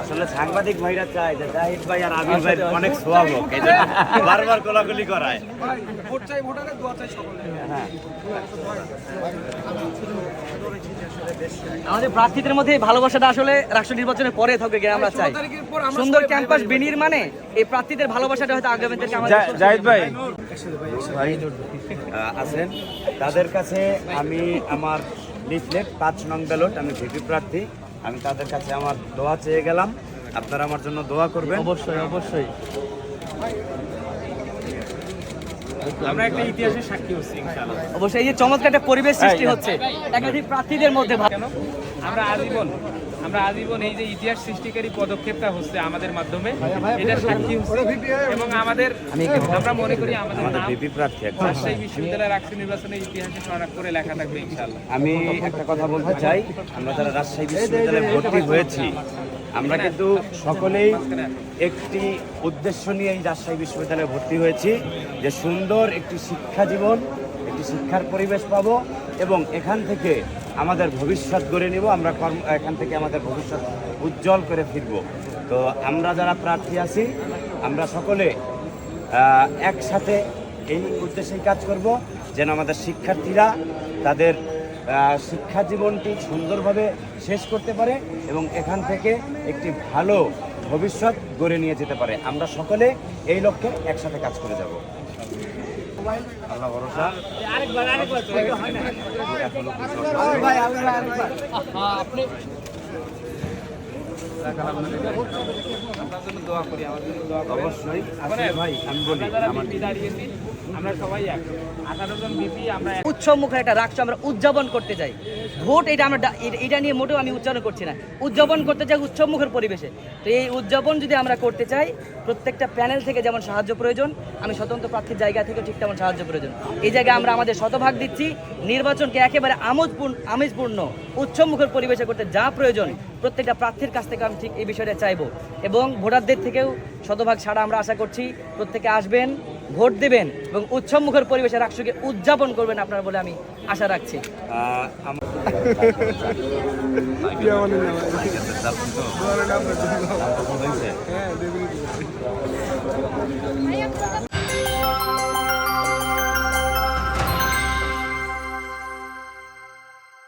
আসলে সাংবাদিক ভাইরা চায় যে জাহিদ ভাই আর আবির ভাই অনেক সোয়াব হোক এই জন্য বারবার কোলাগুলি করায়। ভোট চাই ভোটারের দোয়া চাই সকলে হ্যাঁ আমাদের প্রার্থীদের মধ্যে ভালোবাসাটা আসলে রাষ্ট্র নির্বাচনের পরে থাকবে কিনা আমরা চাই। সুন্দর ক্যাম্পাস বিনির্মাণে এই প্রার্থীদের ভালোবাসাটা হয়তো আগামীদেরকে আমাদের জাহিদ ভাই। ভাই আছেন। তাদের কাছে আমি আমার লিফলেট পাঁচ নং ব্যালট আমি ভিপি প্রার্থী। আমি তাদের কাছে আমার দোয়া চেয়ে গেলাম। আপনারা আমার জন্য দোয়া করবেন। অবশ্যই অবশ্যই। আমরা একটা ইতিহাসের সাক্ষী হচ্ছি ইনশাআল্লাহ। অবশ্যই এই যে চমৎকার একটা পরিবেশ সৃষ্টি হচ্ছে। একাধিক প্রার্থীদের মধ্যে আমরা আজীবন আমরা আজীবন এই যে ইতিহাস সৃষ্টিকারী পদক্ষেপটা হচ্ছে আমাদের মাধ্যমে। এটা সাক্ষী হচ্ছে এবং আমাদের আমরা মনে করি আমাদের রাজশাহী বিশ্ববিদ্যালয়ের রাষ্ট্র নির্বাচনের ইতিহাসে স্মরণ করে লেখা থাকবে ইনশাআল্লাহ। আমি একটা কথা বলতে চাই আমরা যারা রাজশাহী বিশ্ববিদ্যালয়ে ভর্তি হয়েছি আমরা কিন্তু সকলেই একটি উদ্দেশ্য নিয়ে এই রাজশাহী বিশ্ববিদ্যালয়ে ভর্তি হয়েছি যে সুন্দর একটি শিক্ষা জীবন একটি শিক্ষার পরিবেশ পাবো এবং এখান থেকে আমাদের ভবিষ্যৎ গড়ে নেব, আমরা কর্ম এখান থেকে আমাদের ভবিষ্যৎ উজ্জ্বল করে ফিরব। তো আমরা যারা প্রার্থী আছি, আমরা সকলে একসাথে এই উদ্দেশ্যেই কাজ করব যেন আমাদের শিক্ষার্থীরা তাদের শিক্ষা জীবনটি সুন্দরভাবে শেষ করতে পারে এবং এখান থেকে একটি ভালো ভবিষ্যৎ গড়ে নিয়ে যেতে পারে। আমরা সকলে এই লক্ষ্যে একসাথে কাজ করে যাব। আল্লাহ ভরসা। দোয়া অবশ্যই। ভাই আমি বলি আমরা উৎসব মুখে একটা রাষ্ট্র আমরা উদযাপন করতে চাই। ভোট এটা আমরা এটা নিয়ে মোটেও আমি উচ্চারণ করছি না। উদযাপন করতে চাই উৎসব মুখের পরিবেশে। তো এই উদযাপন যদি আমরা করতে চাই, প্রত্যেকটা প্যানেল থেকে যেমন সাহায্য প্রয়োজন, আমি স্বতন্ত্র প্রার্থীর জায়গা থেকে ঠিক তেমন সাহায্য প্রয়োজন। এই জায়গায় আমরা আমাদের শতভাগ দিচ্ছি। নির্বাচনকে একেবারে আমোদপূর্ণ আমেজপূর্ণ উৎসব মুখের পরিবেশে করতে যা প্রয়োজন, প্রত্যেকটা প্রার্থীর কাছ থেকে আমি ঠিক এই বিষয়টা চাইব। এবং ভোটারদের থেকেও শতভাগ ছাড়া আমরা আশা করছি। প্রত্যেকে আসবেন। ভোট দেবেন এবং উৎসব মুখের পরিবেশে রাষ্ট্রকে উদযাপন করবেন আপনারা বলে আমি আশা রাখছি হ্যাঁ